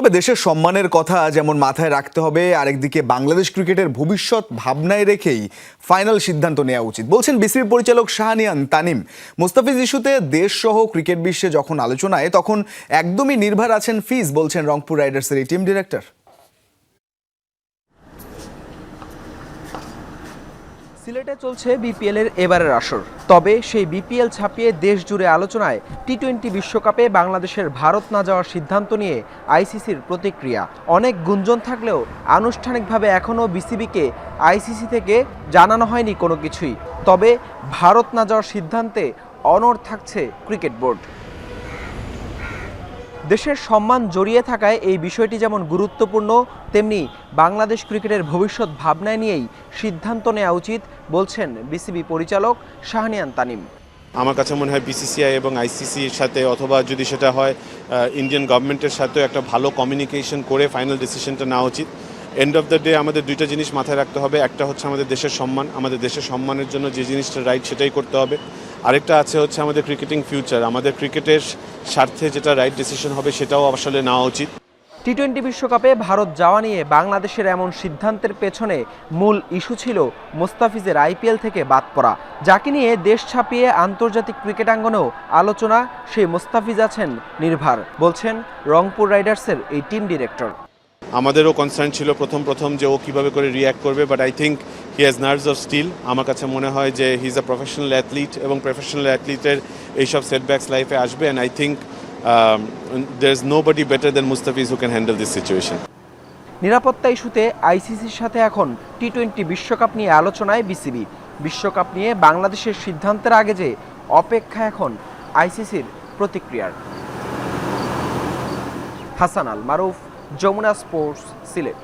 তবে দেশের সম্মানের কথা যেমন মাথায় রাখতে হবে, আরেকদিকে বাংলাদেশ ক্রিকেটের ভবিষ্যৎ ভাবনায় রেখেই ফাইনাল সিদ্ধান্ত নেওয়া উচিত। বলছেন বিসিবি পরিচালক শাহানিয়ান তানিম। মুস্তাফিজ ইস্যুতে দেশ সহ ক্রিকেট বিশ্বে যখন আলোচনায়, তখন একদমই নির্ভর আছেন ফিজ, বলছেন রংপুর রাইডার্সের এই টিম ডিরেক্টর। সিলেটে চলছে বিপিএল এর এবারের আসর। তবে সেই বিপিএল ছাপিয়ে দেশ জুড়ে আলোচনায় টি টোয়েন্টি বিশ্বকাপে বাংলাদেশের ভারত না যাওয়ার সিদ্ধান্ত নিয়ে আইসিসির প্রতিক্রিয়া। অনেক গুঞ্জন থাকলেও আনুষ্ঠানিকভাবে এখনও বিসিবিকে আইসিসি থেকে জানানো হয়নি কোনো কিছুই। তবে ভারত না যাওয়ার সিদ্ধান্তে অনড় থাকছে ক্রিকেট বোর্ড। দেশের সম্মান জড়িয়ে থাকায় এই বিষয়টি যেমন গুরুত্বপূর্ণ, তেমনি বাংলাদেশ ক্রিকেটের ভবিষ্যৎ ভাবনায় নিয়েই সিদ্ধান্ত নেওয়া উচিত বলছেন বিসিবি পরিচালক শাহনিয়ান তানিম। আমার কাছে মনে হয় বিসিসিআই এবং আইসিসির সাথে অথবা যদি সেটা হয় ইন্ডিয়ান গভর্নমেন্টের সাথেও একটা ভালো কমিউনিকেশন করে ফাইনাল ডিসিশনটা নেওয়া উচিত। এন্ড অফ দ্য ডে আমাদের দুইটা জিনিস মাথায় রাখতে হবে। একটা হচ্ছে আমাদের দেশের সম্মান। আমাদের দেশের সম্মানের জন্য যে জিনিসটা রাইট সেটাই করতে হবে। আরেকটা আছে হচ্ছে আমাদের ক্রিকেটিং ফিউচার আমাদের ক্রিকেটের স্বার্থে যেটা রাইট ডিসিশন হবে সেটাও আসলে নেওয়া উচিত। টি টোয়েন্টি বিশ্বকাপে ভারত যাওয়া নিয়ে বাংলাদেশের এমন সিদ্ধান্তের পেছনে মূল ইস্যু ছিল মোস্তাফিজের আইপিএল থেকে বাদ পড়া। যাকে নিয়ে দেশ ছাপিয়ে আন্তর্জাতিক ক্রিকেটাঙ্গনেও আলোচনা সেই মোস্তাফিজ আছেন নির্ভার বলছেন রংপুর রাইডার্সের এই টিম ডিরেক্টর আমাদেরও কনসার্ন ছিল প্রথম প্রথম যে ও কীভাবে করে রিয়্যাক্ট করবে but I think he has nerves of steel আমার কাছে মনে হয় যে he is a professional athlete এবং প্রফেশনাল অ্যাথলিটের এইসব সেটব্যাকস লাইফে আসবে। And I think there is nobody better than Mustafiz who can handle this situation নিরাপত্তা ইস্যুতে আইসিসির সাথে এখন টি টোয়েন্টি বিশ্বকাপ নিয়ে আলোচনায় বিসিবি। বিশ্বকাপ নিয়ে বাংলাদেশের সিদ্ধান্তের আগে যে অপেক্ষা এখন আইসিসির প্রতিক্রিয়ার। হাসান আল মারুফ যমুনা স্পোর্টস সিলেট।